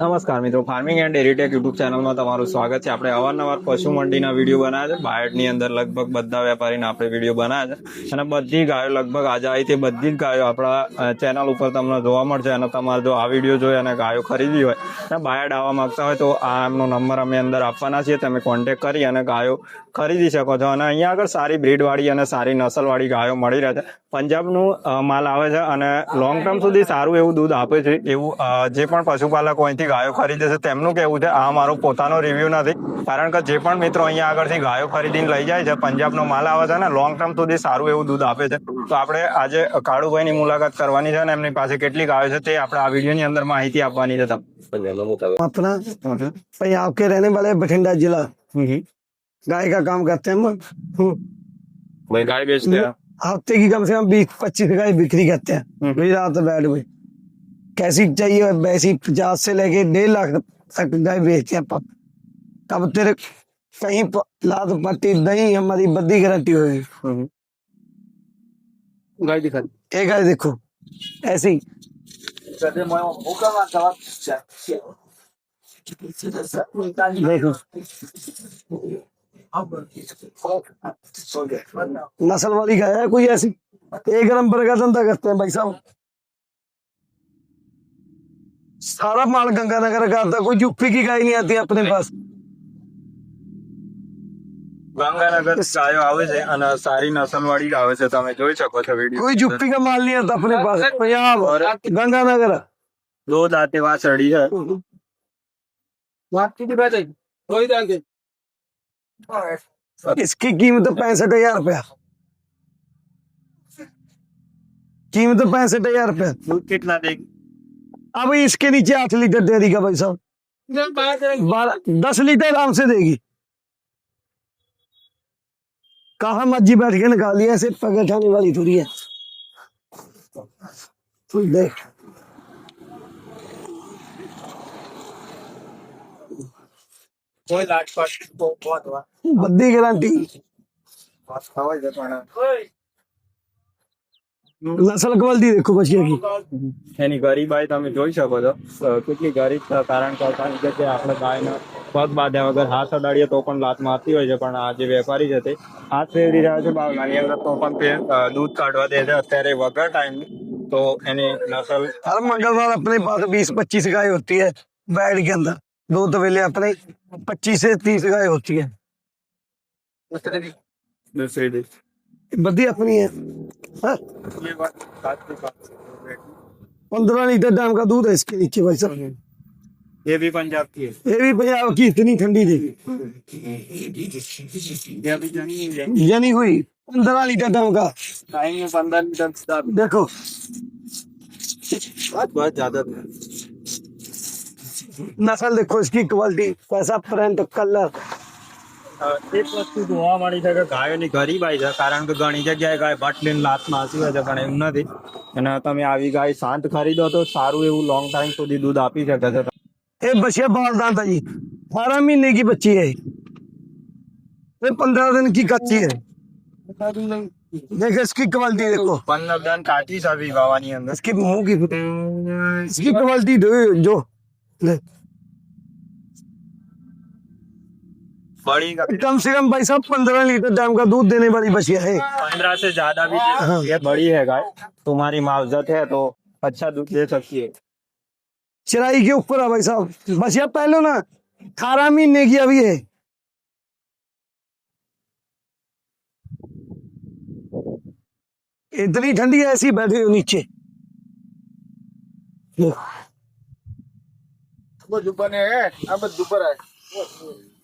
નમસ્કાર મિત્રો farming and ડેરીટેક YouTube ચેનલમાં તમારું સ્વાગત છે આપણે અવારનવાર પશુ મંડીના વિડીયો બનાવ્યા છે બાયડની અંદર લગભગ બધા વેપારીને આપણે વિડીયો બનાવ્યા છે અને બધી ગાયો લગભગ આજે આવી તે બધી જ ગાયો આપણા ચેનલ ઉપર તમને જોવા મળશે અને તમારે જો આ વિડીયો જોઈ અને ગાયો ખરીદી હોય અને બાયડ આવવા માગતા હોય તો આ એમનો નંબર અમે અંદર આપવાના છીએ તમે કોન્ટેક કરી અને ગાયો ખરીદી શકો છો અને અહીંયા આગળ સારી બ્રીડવાળી અને સારી નસલવાળી ગાયો મળી રહે છે પંજાબનું માલ આવે છે અને લોંગ ટર્મ સુધી સારું એવું દૂધ આપે છે એવું જે પણ પશુપાલક પોએંતી ગાયો ખરીદ છે તેમનું કહેવું છે આ મારો પોતાનો રિવ્યુ નથી કારણ કે જે પણ મિત્રો અહીંયા આગળથી ગાયો ખરીદીને લઈ જાય છે પંજાબનો માલ આવે છે ને લોંગ ટર્મ સુધી સારું એવું દૂધ આપે છે તો આપણે આજે કાળુભાઈની મુલાકાત કરવાની છે ને એમની પાસે કેટલી ગાયો છે તે આપણે આ વિડિયોની અંદર માહિતી આપવાની હતી તો બનેનો મુકાવ મતલબ પયાક રહેનેવાળા બઠેંડા જિલ્લા ગાયકા કામ કરતા હું લઈ ગાય વેછતે આ તે ગમ છે અમે 20 25 ગાય વેચરી કરતા ભેજ રાત બેડ कैसी चाहिए वैसी पचास से लेके डेढ़ लाख तक गाय बेचते हैं पप तब तेरे कहीं लाद पत्ती नहीं हमारी बद्दी गारंटी होगी हम्म। गाय दिखा ये गाय देखो ऐसी देखो नस्ल वाली गाय है कोई ऐसी एक नंबर का धंधा करते हैं भाई साहब सारा माल गंगानगर करता कोई यूपी की गाय नहीं आती अपने पास गंगानगर चाय सारी इसकी कीमत तो पैंसठ हजार रुपया कीमत तो पैंसठ हजार रुपया कितना देगी अब इसके नीचे आठ लीटर दे देगा भाई साहब बारह दस लीटर आराम से देगी कहा मर्जी बैठ के निकाली ऐसे पगठाने वाली थोड़ी है देख बद्दी गारंटी नसल कवलदी देखो कछी आकी थानी गाड़ी बाय थाने જોઈ શકો તો કેટલી ગાડી થા કારણ કારણ કે આપડા ગાય ના પગ બાદા વગર હાથ ઓડાડી તો પણ લાત મારતી હોય છે પણ આ જે વેપારી છે હાથ રેડી રહે છે બાલિયા અંદર તો પણ દૂધ કાઢવા દેતે અત્યારે વગર ટાઈમ તો એને નસલ દર મંગળવાર અપની પાસે 20 25 ગાય હોતી હે બાયડી કે અંદર બહુ તો વેલે અપને 25 થી 30 ગાય હોતી હે નસેલી નસેલી મદધી અપની હે ये बात सात की बात 15 लीटर डैम का दूध है इसके नीचे भाई साहब ये भी पंजाब की है ये भी पंजाब की इतनी ठंडी थी ये नहीं हुई पंद्रह लीटर दम का आएंगे पंद्रह लीटर देखो बात बहुत ज्यादा नस्ल देखो इसकी क्वालिटी कैसा प्रिंट कलर એક વસ્તુ જોવા મળી છે કે ગાયોની ગરીબાઈ છે કારણ કે ઘણી જગ્યાએ ગાય બાટલીને લાત માસી હોય છે પણ એવું નથી અને તમે આવી ગાય શાંત ખરીદો તો સારું એવું લોંગ ટાઈમ સુધી દૂધ આપી શકે છે ये बछिया बारदान था जी बारह महीने की बच्ची है ये पंद्रह दिन की कच्ची है देखो इसकी क्वालिटी देखो पंद्रह दिन काटी सभी बाबा इसकी मुंह की इसकी क्वालिटी जो ले बढ़ेगा कम से कम भाई साहब पंद्रह लीटर दाम का दूध देने वाली बछिया है पंद्रह से ज्यादा भी हाँ। ये बड़ी है गाय तुम्हारी मुआवजत है तो अच्छा दूध दे सकती है चराई के ऊपर है भाई साहब बछिया पहले ना अठारह महीने की अभी है इतनी ठंडी है ऐसी बैठे हो नीचे दुपने है अब दुपर है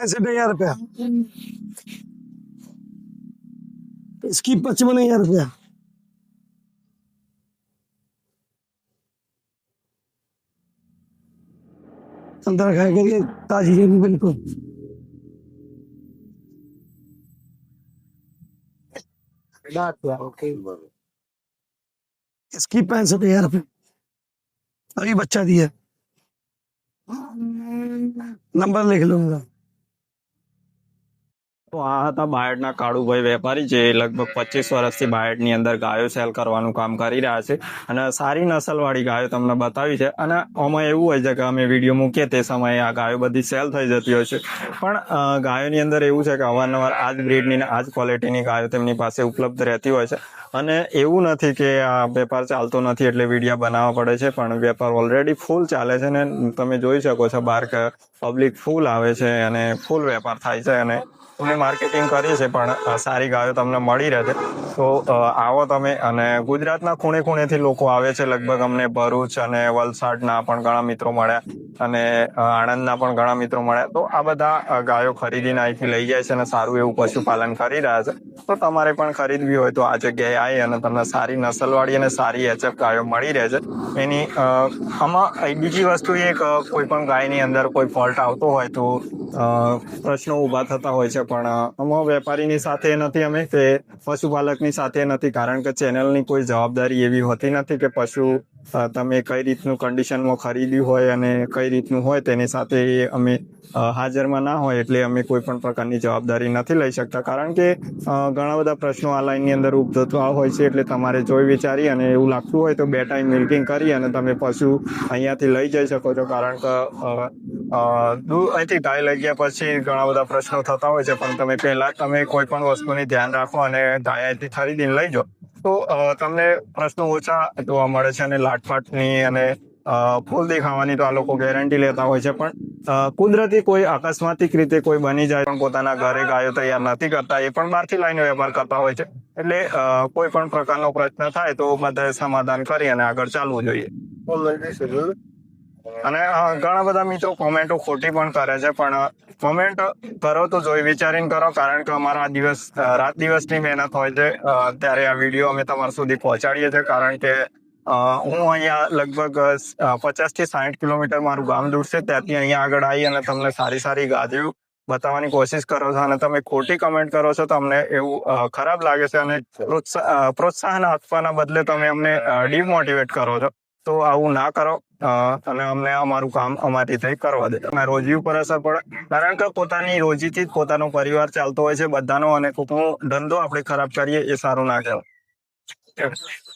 पैंसठ हजार रुपया इसकी पचपन हजार रुपया अंदर खाए करिए ताजी है बिल्कुल इसकी पैंसठ हजार रुपये अभी बच्चा दिया नंबर लिख लूंगा તો આ હતા બાયડના કાળુભાઈ વેપારી જે લગભગ પચીસ વર્ષથી બાયડની અંદર ગાયો સેલ કરવાનું કામ કરી રહ્યા છે અને સારી નસલવાળી ગાયો તમને બતાવી છે અને આમાં એવું હોય છે કે અમે વિડીયો મૂકીએ તે સમયે આ ગાયો બધી સેલ થઈ જતી હોય છે પણ ગાયોની અંદર એવું છે કે અવારનવાર આ જ બ્રીડની આ જ ક્વોલિટીની ગાયો તેમની પાસે ઉપલબ્ધ રહેતી હોય છે અને એવું નથી કે આ વેપાર ચાલતો નથી એટલે વિડીયા બનાવવા પડે છે પણ વેપાર ઓલરેડી ફૂલ ચાલે છે ને તમે જોઈ શકો છો બહાર પબ્લિક ફૂલ આવે છે અને ફૂલ વેપાર થાય છે અને અમે માર્કેટિંગ કરી છે પણ સારી ગાયો તમને મળી રહે તો આવો તમે અને ગુજરાતના ખૂણે ખૂણેથી લોકો આવે છે લગભગ અમને ભરૂચ અને વલસાડના પણ ઘણા મિત્રો મળ્યા અને આણંદના પણ ઘણા મિત્રો મળ્યા તો આ બધા ગાયો ખરીદીને અહીંથી લઈ જાય છે અને સારું એવું પશુપાલન કરી રહ્યા છે તો તમારે પણ ખરીદવી હોય તો આ જગ્યાએ આવી અને તમને સારી નસલવાળી અને સારી એચએફ ગાયો મળી રહે છે એની આમાં બીજી વસ્તુ એ કોઈ પણ ગાયની અંદર કોઈ ફોલ્ટ આવતો હોય તો પ્રશ્નો ઊભા થતા હોય છે પણ આમાં વેપારીની સાથે નથી અમે તે પશુપાલકની સાથે નથી કારણ કે ચેનલની કોઈ જવાબદારી એવી હોતી નથી કે પશુ તમે કઈ રીતનું કન્ડિશનમાં ખરીદ્યું હોય અને કઈ રીતનું હોય તેની સાથે અમે હાજરમાં ના હોય એટલે અમે કોઈ પણ પ્રકારની જવાબદારી નથી લઈ શકતા કારણ કે ઘણા બધા પ્રશ્નો આ લાઈનની અંદર ઉપજતા હોય છે એટલે તમારે જોઈ વિચારી અને એવું લાગતું હોય તો બે ટાઈમ મિલ્કિંગ કરી અને તમે પશુ અહીંયાથી લઈ જઈ શકો છો કારણ કે અહીંથી ગાય લઈ ગયા પછી ઘણા બધા પ્રશ્નો થતા હોય છે પણ તમે પહેલાં તમે કોઈ પણ વસ્તુની ધ્યાન રાખો અને ગાય અહીંથી ખરીદીને લઈ જાઓ તો તમને પ્રશ્નો ઓછા જોવા મળે છે અને લાટફાટની અને ફૂલ દેખાવાની તો આ લોકો ગેરંટી લેતા હોય છે પણ કુદરતી કોઈ અકસ્માતિક રીતે કોઈ બની જાય પણ પોતાના ઘરે ગાયો તૈયાર નથી કરતા એ પણ બહારથી લાઈને વેપાર કરતા હોય છે એટલે કોઈ પણ પ્રકારનો પ્રશ્ન થાય તો બધાએ સમાધાન કરી અને આગળ ચાલવું જોઈએ અને ઘણા બધા મિત્રો કોમેન્ટો ખોટી પણ કરે છે પણ કોમેન્ટ કરો તો જોઈ વિચારીને કરો કારણ કે અમારા દિવસ રાત દિવસની મહેનત હોય છે ત્યારે આ વિડીયો અમે તમારા સુધી પહોંચાડીએ છીએ કારણ કે હું અહીંયા લગભગ પચાસ થી સાઠ કિલોમીટર મારું ગામ દૂર છે ત્યાંથી અહીંયા આગળ આવી અને તમને સારી સારી ગાદીઓ બતાવવાની કોશિશ કરો છો અને તમે ખોટી કમેન્ટ કરો છો તમને એવું ખરાબ લાગે છે અને પ્રોત્સાહન આપવાના બદલે તમે અમને ડિમોટિવેટ કરો છો તો આવું ના કરો તમે અમને અમારું કામ અમારી રીતે કરવા દે તમે રોજી ઉપર અસર પડે કારણ કે પોતાની રોજીથી જ પોતાનો પરિવાર ચાલતો હોય છે બધાનો અને કોકનો ધંધો આપણે ખરાબ કરીએ એ સારું ના કહેવાય